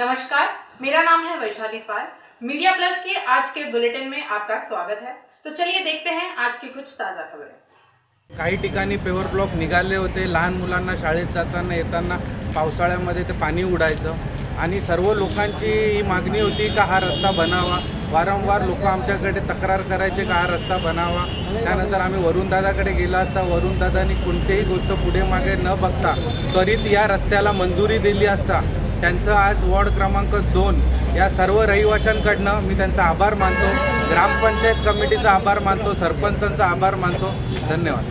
नमस्कार मेरा नाम है वैशाली पाल। मीडिया प्लस के आज के बुलेटिन में आपका स्वागत है। तो चलिए देखते हैं आज की कुछ ताज़ा खबरें। काही ठिकाणी पेवर ब्लॉक निघाले होते. लहान मुलांना शाळेत जाताना येताना पावसाळ्यामध्ये ते पाणी उडायचं. आणि सर्व लोकांची ही मागणी होती का हा रस्ता बनावा. वारंवार लोक आमच्याकडे तक्रार करायचे का हा रस्ता बनावा. त्यानंतर आम्ही वरुणदादाकडे गेला असता. वरुणदादांनी कोणतीही गोष्ट पुढे मागे न बघता त्वरित या रस्त्याला मंजुरी दिली असता. त्यांचं आज वॉर्ड क्रमांक दोन या सर्व रहिवाशांकडनं मी त्यांचा आभार मानतो. ग्रामपंचायत कमिटीचा आभार मानतो सरपंचांचा आभार मानतो. धन्यवाद.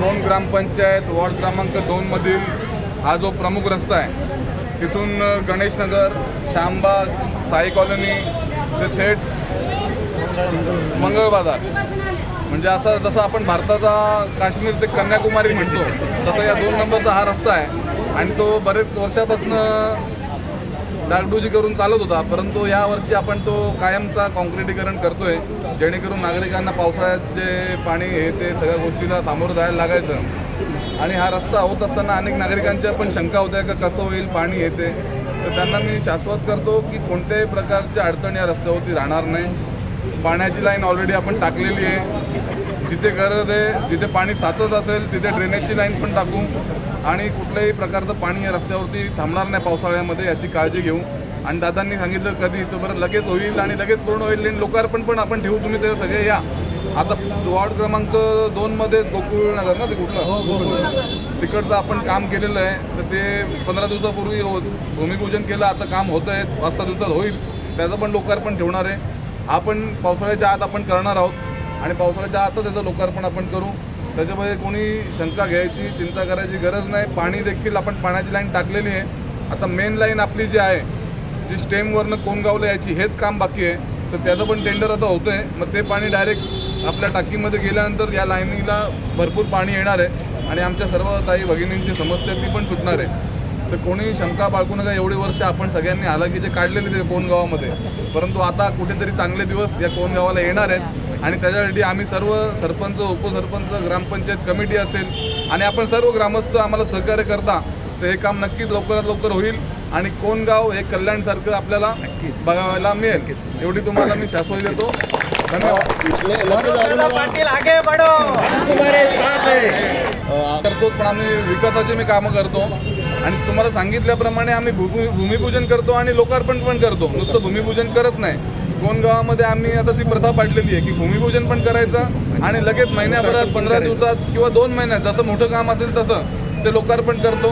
दोन ग्रामपंचायत वॉर्ड क्रमांक दोनमधील हा जो प्रमुख रस्ता आहे तिथून गणेशनगर शामबाग साई कॉलनी ते थेट मंगळ बाजार. म्हणजे असं जसं आपण भारताचा काश्मीर ते कन्याकुमारी म्हणतो तसं या दोन नंबरचा हा रस्ता आहे. आणि तो बरेच वर्षापासून डागडुजी करून चालत होता परंतु या वर्षी आपण तो कायमचा कॉन्क्रिटीकरण करतोय जेणेकरून नागरिकांना पावसाळ्यात जे पाणी हे ते सगळ्या गोष्टीला सामोरं जायला लागायचं. आणि हा रस्ता होत असताना अनेक नागरिकांच्या पण शंका होत्या का कसं होईल पाणी येते तर त्यांना मी शाश्वत करतो की कोणत्याही प्रकारच्या अडचण या रस्त्यावरती राहणार नाही. पाण्याची लाईन ऑलरेडी आपण टाकलेली आहे. जिथे गरज आहे जिथे पाणी साचत असेल तिथे ड्रेनेजची लाईन पण टाकू. आणि कुठल्याही प्रकारचं पाणी या रस्त्यावरती थांबणार नाही पावसाळ्यामध्ये याची काळजी घेऊ आणि दादांनी सांगितलं कधी तर बरं लगेच होईल आणि लगेच पूर्ण होईल आणि लोकार्पण पण आपण ठेवू तुम्ही ते सगळे या. आता वॉर्ड क्रमांक दोनमध्ये गोकुळ नगर ना ते कुठलं? तिकडचं आपण काम केलेलं आहे. तर ते पंधरा दिवसापूर्वी हो- भूमिपूजन केलं आता काम होतं आहे पाच सहा दिवसात होईल. त्याचं पण लोकार्पण ठेवणार आहे. आपण पावसाळ्याच्या आत आपण करणार आहोत. आणि पावसाळ्याच्या आतच त्याचं लोकार्पण आपण करू. त्याच्यामध्ये कोणी शंका घ्यायची चिंता करायची गरज नाही. पाणी देखील आपण पाण्याची लाईन टाकलेली आहे. आता मेन लाईन आपली जी आहे जी स्टेमवरनं कोणगावला यायची हेच काम बाकी आहे. तर त्याचं पण टेंडर आता होतं आहे मग ते पाणी डायरेक्ट आपल्या टाकीमध्ये गेल्यानंतर या लाईनीला भरपूर पाणी येणार आहे. आणि आमच्या सर्व ताई भगिनींची समस्या ती पण सुटणार आहे. तर कोणी शंका बाळगू नका. एवढे वर्ष आपण सगळ्यांनी हालाकीचे काढलेले ते कोण गावामध्ये परंतु आता कुठेतरी चांगले दिवस या कोण गावाला येणार आहेत. आणि त्याच्यासाठी आम्ही सर्व सरपंच उपसरपंच ग्रामपंचायत कमिटी असेल आणि आपण सर्व ग्रामस्थ आम्हाला सहकार्य करता तर हे काम नक्कीच लवकरात लवकर होईल आणि कोणगाव हे कल्याणसारखं आपल्याला बघायला मिळेल. एवढी तुम्हाला मी शाश्वती देतो. धन्यवाद. पाटील आगे बढो. तुम्हारे साथ है करतो पण आम्ही विकासाची मी कामं करतो. आणि तुम्हाला सांगितल्याप्रमाणे आम्ही भूमी भूमिपूजन करतो आणि लोकार्पण पण करतो. नुसतं भूमिपूजन करत नाही. कोणगावामध्ये आम्ही आता ती प्रथा पाडलेली आहे की भूमिपूजन पण करायचं आणि लगेच महिन्याभरात पंधरा दिवसात किंवा दोन महिन्यात जसं मोठं काम असेल तसं ते लोकार्पण करतो.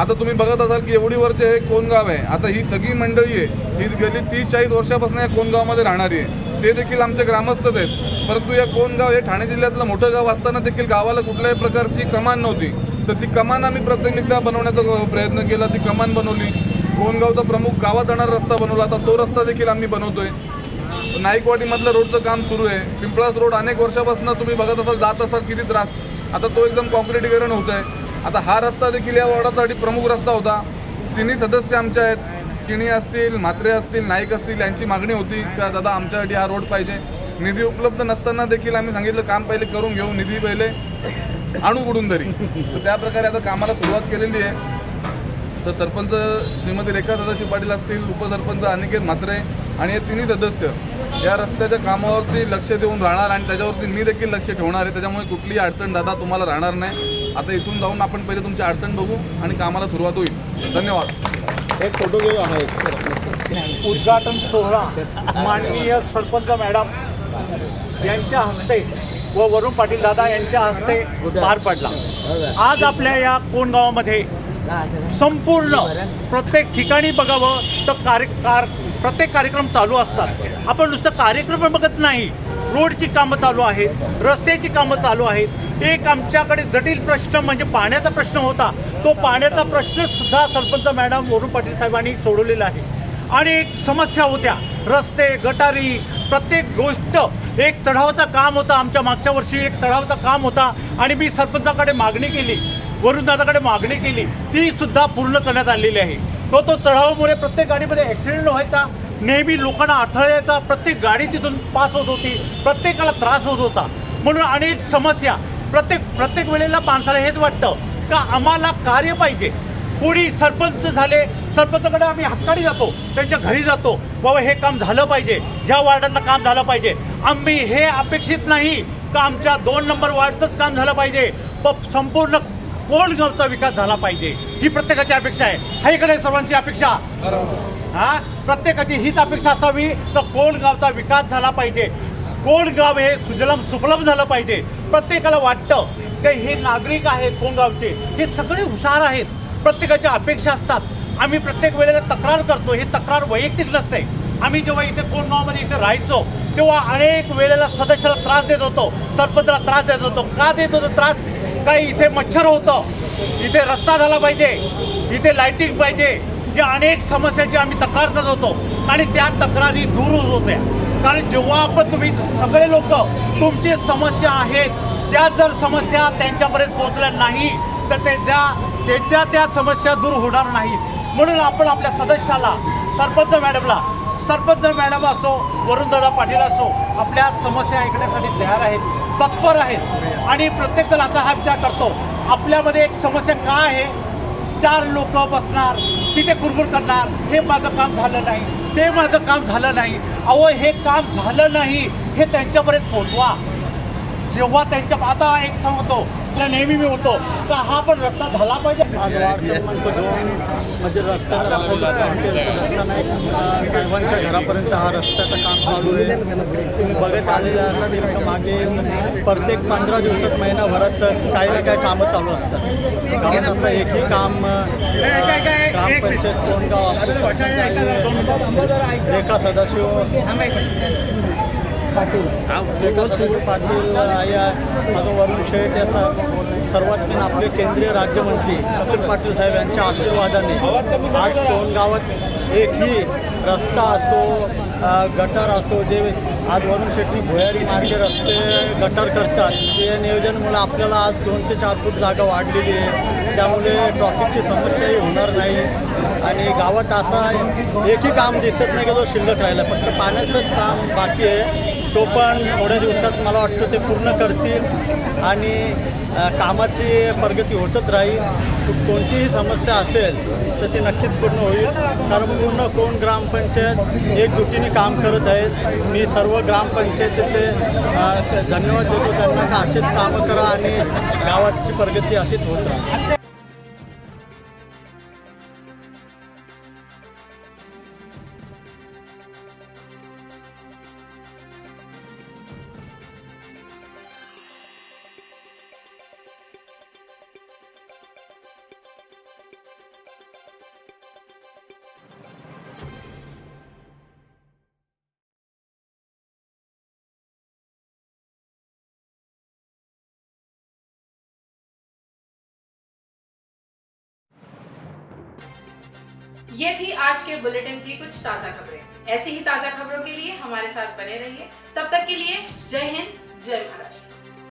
आता तुम्ही बघत असाल की एवढी वर्ष हे कोण गाव आहे. आता ही सगळी मंडळी आहे ही गेली तीस चाळीस वर्षापासून या कोणगावमध्ये राहणारी आहे. ते देखील आमचे ग्रामस्थच आहेत. परंतु या कोण गाव हे ठाणे जिल्ह्यातलं मोठं गाव असताना देखील गावाला कुठल्याही प्रकारची कमान नव्हती. तर ती कमान आम्ही प्राथमिकता बनवण्याचा प्रयत्न केला ती कमान बनवली. कोणगावचा प्रमुख गावात जाणारा रस्ता बनवला. आता तो रस्ता देखील आम्ही बनवतोय. नाईकवाडीमधलं रोडचं काम सुरू आहे. पिंपळास रोड अनेक वर्षापासून तुम्ही बघत असाल जात असाल किती त्रास. आता तो एकदम कॉन्क्रिटीकरण होत आहे आता हा रस्ता देखील या वॉर्डासाठी प्रमुख रस्ता होता. तिन्ही सदस्य आमचे आहेत. किणी असतील म्हात्रे असतील नाईक असतील यांची मागणी होती का दादा आमच्यासाठी हा रोड पाहिजे. निधी उपलब्ध नसताना देखील आम्ही सांगितलं काम पहिले करून घेऊ निधी पहिले आणू कुठून तरी. त्या प्रकारे आता कामाला सुरुवात केलेली आहे. तर सरपंच श्रीमती रेखा सदाशिव पाटील असतील उपसरपंच अनिकेत म्हात्रे आणि हे तिन्ही सदस्य या रस्त्याच्या कामावरती लक्ष देऊन राहणार आणि त्याच्यावरती मी देखील लक्ष ठेवणार आहे. त्याच्यामुळे कुठलीही अडचण दादा तुम्हाला राहणार नाही. आता इथून जाऊन आपण पहिले तुमची अडचण बघू आणि कामाला सुरुवात होईल. धन्यवाद. एक फोटो घेऊ आम्हाला. उद्घाटन सोहळा माननीय सरपंच मॅडम यांच्या हस्ते व वरुण पाटील दादा यांच्या हस्ते पार पडला. आज आपल्या या कोण गावामध्ये संपूर्ण प्रत्येक ठिकाणी बघावं तर कार्य कार प्रत्येक कार्यक्रम चालू असतात. आपण नुसतं कार्यक्रम बघत नाही. रोडची कामं चालू आहेत रस्त्याची कामं चालू आहेत. एक आमच्याकडे जटिल प्रश्न म्हणजे पाण्याचा प्रश्न होता. तो पाण्याचा प्रश्न सुद्धा सरपंच मॅडम वरुण पाटील साहेबांनी सोडवलेला आहे. आणि एक समस्या होत्या. रस्ते गटारी प्रत्येक गोष्ट एक चढावाचं काम होतं आमच्या मागच्या वर्षी एक चढावाचं काम होता. आणि मी सरपंचाकडे मागणी केली. वरुणदादाकडे मागणी केली ती सुद्धा पूर्ण करण्यात आलेली आहे. तो तो चढावामुळे प्रत्येक गाडीमध्ये ॲक्सिडेंट व्हायचा. नेहमी लोकांना अडथळा यायचा. प्रत्येक गाडी तिथून पास होत होती. प्रत्येकाला त्रास होत होता. म्हणून अनेक समस्या प्रत्येक प्रत्येक वेळेला माणसाला हेच वाटतं का आम्हाला कार्य पाहिजे. कोणी सरपंच झाले सरपंचाकडे आम्ही हक्काडी जातो त्यांच्या घरी जातो. बाबा हे काम झालं पाहिजे. ह्या वार्डातलं काम झालं पाहिजे. आम्ही हे अपेक्षित नाही का आमच्या दोन नंबर वार्डचंच काम झालं पाहिजे. प संपूर्ण कोण गावचा विकास झाला पाहिजे? ही प्रत्येकाची अपेक्षा आहे. हा इकडे सर्वांची अपेक्षा. हा? प्रत्येकाची हीच अपेक्षा असावी तर कोण गावचा विकास झाला पाहिजे? कोण गाव हे सुजलम सुफलम झालं पाहिजे? प्रत्येकाला वाटतं की हे नागरिक आहेत कोण गावचे? हे सगळे हुशार आहेत. प्रत्येकाच्या अपेक्षा असतात. आम्ही प्रत्येक वेळेला तक्रार करतो. ही तक्रार वैयक्तिक नसते. आम्ही जेव्हा इथे कोण गावामध्ये इथे राहायचो तेव्हा अनेक वेळेला सदस्याला त्रास देत होतो. सरपंचाला त्रास देत होतो. का देत होतो त्रास? काही इथे मच्छर होतं. इथे रस्ता झाला पाहिजे. इथे लाईटिंग पाहिजे. या अनेक समस्याची आम्ही तक्रार करत होतो. आणि त्या तक्रारी दूर होत होत्या. कारण जेव्हा आपण तुम्ही सगळे लोक तुमची समस्या आहेत त्या जर समस्या त्यांच्यापर्यंत पोहोचल्या नाही तर त्याच्या त्याच्या त्या समस्या दूर होणार नाहीत. म्हणून आपण आपल्या सदस्याला सरपंच मॅडमला सरपंच मॅडम असो वरुणदादा पाटील असो आपल्या समस्या ऐकण्यासाठी तयार आहेत. तत्पर आहेत आणि प्रत्येक जण असा हा विचार करतो. आपल्यामध्ये एक समस्या का आहे? चार लोक बसणार तिथे कुरकुर करणार. हे माझं काम झालं नाही. ते माझं काम झालं नाही. अहो हे काम झालं नाही. हे त्यांच्यापर्यंत पोहोचवा. जेव्हा त्यांच्या आता एक सांगतो तुला नेहमी मी होतो का हा पण रस्ता झाला पाहिजे. मध्ये रस्ता तर साहेबांच्या घरापर्यंत हा रस्त्याचं काम चालू आहे. तुम्ही बघत आलेले मागे प्रत्येक पंधरा दिवसात महिनाभरात काही ना काही कामं चालू असतात. गावात असं एकही काम ग्रामपंचायत कोणगाव रेखा सदाशिव सदाशिव पाटील या माझं वरुण शेठ या स- सर्वात मेन आपले केंद्रीय राज्यमंत्री कपिल पाटील साहेब यांच्या आशीर्वादाने आज कोण गावात एकही रस्ता असो गटार असो जे आज वरुण शेट्टी भुयारी मार्गे रस्ते गटार करतात ते नियोजनमुळे आपल्याला आज दोन ते चार फूट जागा वाढलेली आहे. त्यामुळे ट्रॉफिकची समस्याही होणार नाही. आणि गावात असा एकही काम दिसत नाही की जो शिल्लक राहिला फक्त पाण्याचंच काम बाकी आहे. तो पण थोड्या दिवसात मला वाटतं ते पूर्ण करतील आणि कामाची प्रगती होतच राहील. कोणतीही समस्या असेल तर ती नक्कीच पूर्ण होईल. कारण पूर्ण कोण ग्रामपंचायत एकजुटीने काम करत आहेत. मी सर्व ग्रामपंचायतीचे धन्यवाद देतो. त्यांना का असेच कामं करा आणि गावाची प्रगती अशीच होत राहील ये थी आज के बुलेटिन की कुछ ताजा खबरें। ऐसी ही ताजा खबरों के लिए हमारे साथ बने रहिए। तब तक के लिए जय हिंद जय महाराष्ट्र